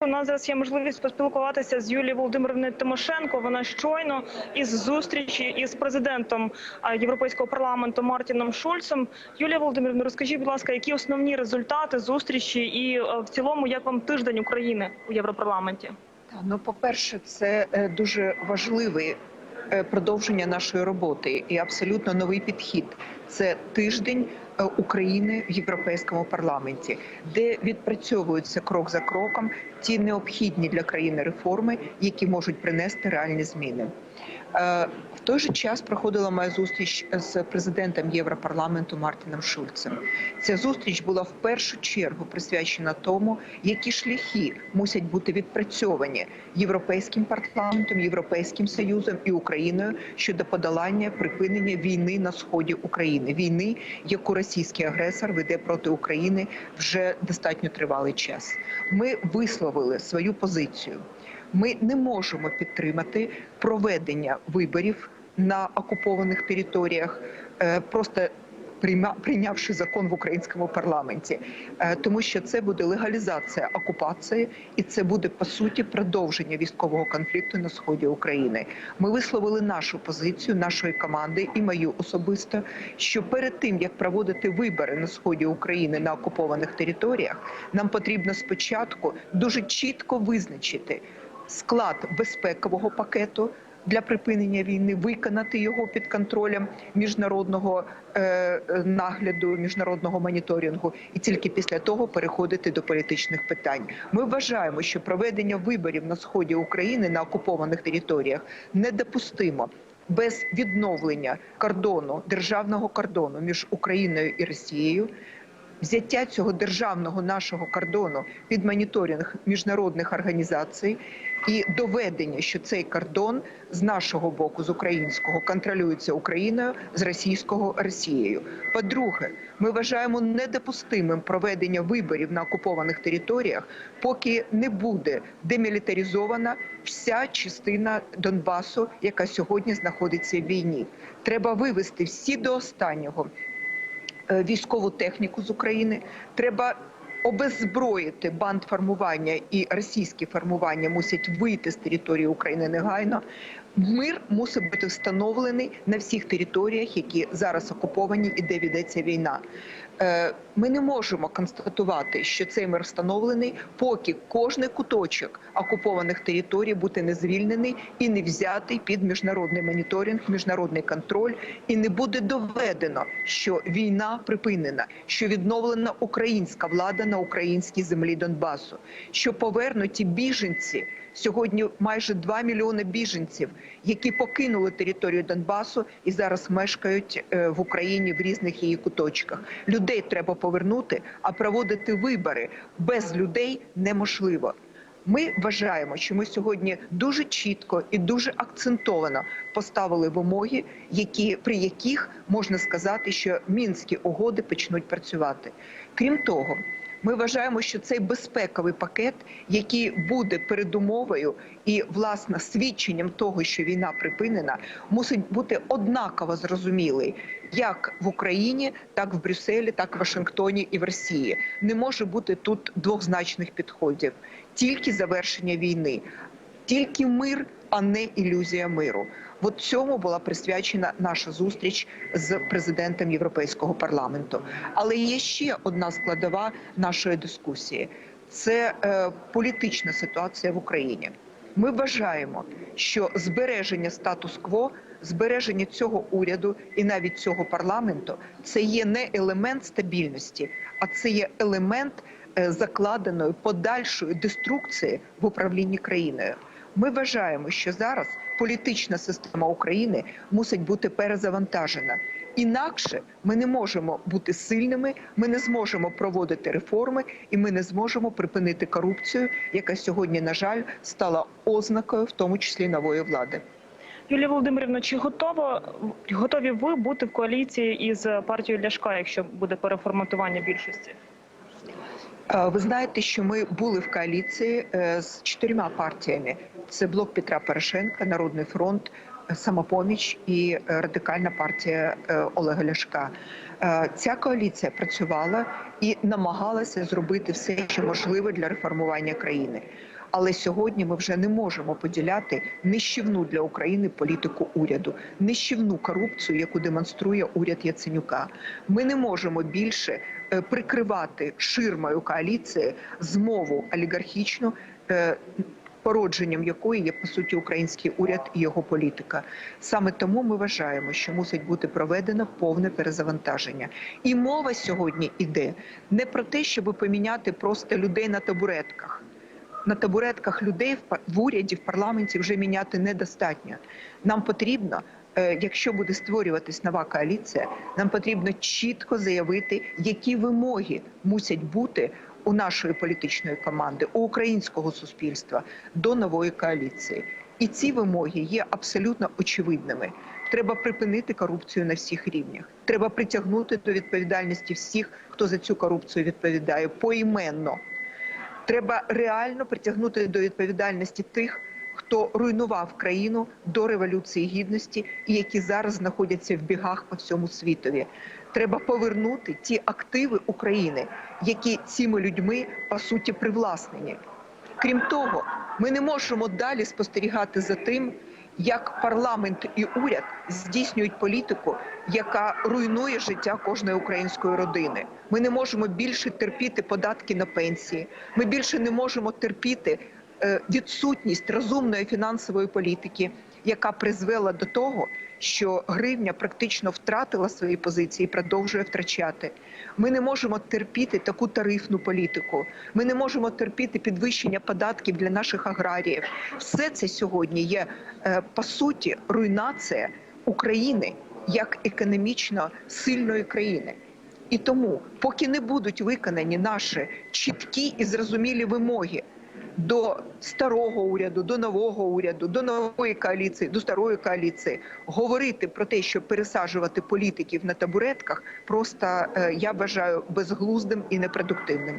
У нас зараз є можливість поспілкуватися з Юлією Володимирівною Тимошенко. Вона щойно із зустрічі із президентом Європейського парламенту Мартіном Шульцем. Юлія Володимирівна, розкажіть, будь ласка, які основні результати зустрічі і е, в цілому, як вам тиждень України у Європарламенті? Та, Ну, по-перше, це е, дуже важливе е, продовження нашої роботи і абсолютно новий підхід. Це тиждень України в Європейському парламенті, де відпрацьовуються крок за кроком ті необхідні для країни реформи, які можуть принести реальні зміни. Е, В той же час проходила моя зустріч з президентом Європарламенту Мартіном Шульцем. Ця зустріч була в першу чергу присвячена тому, які шляхи мусять бути відпрацьовані європейським парламентом, європейським союзом і Україною щодо подолання припинення війни на сході України, війни, яку російський агресор веде проти України вже достатньо тривалий час. Ми висловили свою позицію. Ми не можемо підтримати проведення виборів на окупованих територіях, е, просто прийнявши закон в українському парламенті, Е, тому що це буде легалізація окупації, і це буде по суті продовження військового конфлікту на сході України. Ми висловили нашу позицію нашої команди і мою особисто, що перед тим як проводити вибори на сході України на окупованих територіях, нам потрібно спочатку дуже чітко визначити склад безпекового пакету. Для припинення війни виконати його під контролем міжнародного е, нагляду, міжнародного моніторингу, і тільки після того переходити до політичних питань. Ми вважаємо, що проведення виборів на сході України на окупованих територіях недопустимо. Без відновлення кордону державного кордону між Україною і Росією, взяття цього державного нашого кордону під моніторинг міжнародних організацій і доведення, що цей кордон з нашого боку, з українського, контролюється Україною, з російського Росією. По-друге, ми вважаємо недопустимим проведення виборів на окупованих територіях, поки не буде демілітаризована вся частина Донбасу, яка сьогодні знаходиться в війні. Треба вивести всі до останнього військову техніку з України. Треба обеззброїти банд формування і російські формування мусять вийти з території України негайно. Мир мусить бути встановлений на всіх територіях, які зараз окуповані і де ведеться війна. Е, Ми не можемо констатувати, що цей мир встановлений, поки кожний куточок окупованих територій буде не звільнений і не взятий під міжнародний моніторинг, міжнародний контроль, і не буде доведено, що війна припинена, що відновлена українська влада на українській землі Донбасу, що повернуті біженці. Сьогодні майже 2 мільйони біженців, які покинули територію Донбасу і зараз мешкають е, в Україні в різних її куточках. Людей треба повернути, а проводити вибори без людей неможливо. Ми вважаємо, що ми сьогодні дуже чітко і дуже акцентовано поставили вимоги, які при яких можна сказати, що мінські угоди почнуть працювати. Крім того, ми вважаємо, що цей безпековий пакет, який буде передумовою і власне свідченням того, що війна припинена, мусить бути однаково зрозумілий як в Україні, так в Брюсселі, так в Вашингтоні і в Росії. Не може бути тут двозначних підходів, тільки завершення війни, тільки мир, а не ілюзія миру. От цьому була присвячена наша зустріч з президентом Європейського парламенту. Але є ще одна складова нашої дискусії: це е, політична ситуація в Україні. Ми вважаємо, що збереження статус-кво, збереження цього уряду і навіть цього парламенту це є не елемент стабільності, а це є елемент е, закладеної подальшої деструкції в управлінні країною. Ми вважаємо, що зараз політична система України мусить бути перезавантажена. Інакше ми не можемо бути сильними, ми не зможемо проводити реформи, і ми не зможемо припинити корупцію, яка сьогодні, на жаль, стала ознакою, в тому числі нової влади. Юлія Володимирівна, чи готово готові ви бути в коаліції із партією Ляшка, якщо буде переформатування більшості? Е, Ви знаєте, що ми були в коаліції е, з чотирма партіями: це блок Петра Порошенка, Народний фронт, самопоміч і е, радикальна партія е, Олега Ляшка. Е, Ця коаліція працювала і намагалася зробити все, що можливе для реформування країни. Але сьогодні ми вже не можемо поділяти нищівну для України політику уряду, нищівну корупцію, яку демонструє уряд Яценюка. Ми не можемо більше е, прикривати ширмою коаліції змову олігархічну. е, Породженням якої є по суті український уряд і його політика, саме тому ми вважаємо, що мусить бути проведено повне перезавантаження. І мова сьогодні іде не про те, щоб поміняти просто людей на табуретках на табуретках людей в уряді, в парламенті вже міняти недостатньо. Нам потрібно, е, якщо буде створюватись нова коаліція, нам потрібно чітко заявити, які вимоги мусять бути у нашої політичної команди, у українського суспільства до нової коаліції. І ці вимоги є абсолютно очевидними. Треба припинити корупцію на всіх рівнях. Треба притягнути до відповідальності всіх, хто за цю корупцію відповідає поіменно. Треба реально притягнути до відповідальності тих, хто руйнував країну до революції гідності і які зараз знаходяться в бігах по всьому світові. Треба повернути ті активи України, які цими людьми по суті привласнені. Крім того, ми не можемо далі спостерігати за тим, як парламент і уряд здійснюють політику, яка руйнує життя кожної української родини. Ми не можемо більше терпіти податки на пенсії. Ми більше не можемо терпіти відсутність розумної фінансової політики, яка призвела до того, що гривня практично втратила свої позиції і продовжує втрачати. Ми не можемо терпіти таку тарифну політику. Ми не можемо терпіти підвищення податків для наших аграріїв. Все це сьогодні є е, по суті руйнація України як економічно сильної країни. І тому, поки не будуть виконані наші чіткі і зрозумілі вимоги до старого уряду, до нового уряду, до нової коаліції, до старої коаліції, говорити про те, щоб пересаджувати політиків на табуретках, просто е, я вважаю безглуздим і непродуктивним.